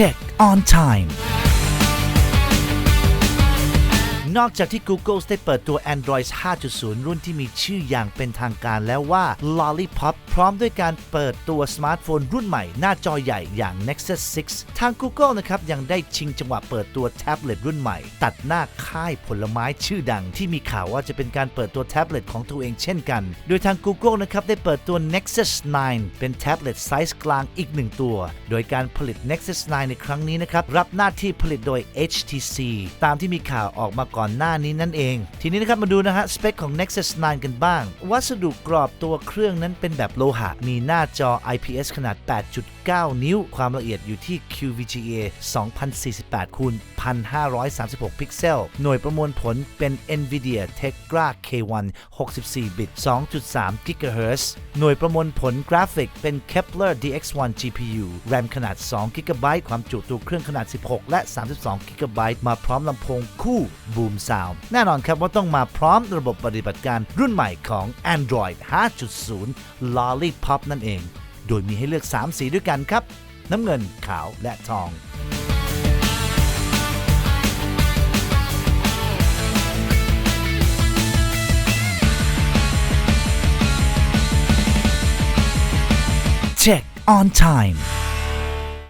Check on time นอกจากที่ Google ได้เปิดตัว Android 5.0 รุ่นที่มีชื่ออย่างเป็นทางการแล้วว่า Lollipop พร้อมด้วยการเปิดตัวสมาร์ทโฟนรุ่นใหม่ หน้าจอใหญ่อย่าง Nexus 6 ทาง Google นะครับยังได้ชิงจังหวะเปิดตัวแท็บเล็ตรุ่นใหม่ ตัดหน้าค่ายผลไม้ชื่อดัง ที่มีข่าวว่าจะเป็นการเปิดตัวแท็บเล็ตของตัวเองเช่นกัน โดยทาง Google นะครับได้เปิดตัว Nexus 9 เป็นแท็บเล็ตไซส์กลางอีกหนึ่งตัว โดยการผลิต Nexus 9 ในครั้งนี้นะครับรับหน้าที่ผลิตโดย HTC ตามที่มีข่าวออกมาก่อนหน้านี้นั่นเอง ทีนี้นะครับมาดูนะฮะสเปคของ Nexus 9 กันบ้าง วัสดุกรอบตัวเครื่องนั้นเป็นแบบโลหะ มีหน้าจอ IPS ขนาด 8.9 นิ้ว ความละเอียดอยู่ที่ QVGA 2048คูณ1536 พิกเซล หน่วยประมวลผลเป็น NVIDIA Tegra K1 64 บิต 2.3 GHz หน่วยประมวลผลกราฟิกเป็น Kepler DX1 GPU RAM ขนาด 2 GB ความจุตัวเครื่องขนาด 16 และ 32 GB มาพร้อมลำโพงคู่บู Boom Sound แน่นอนครับว่าต้องมาพร้อมระบบปฏิบัติการรุ่นใหม่ของ Android 5.0 Lollipop นั่นเอง โดยมีให้เลือก 3 สีด้วยกันครับ น้ำเงินขาวและทอง Check on time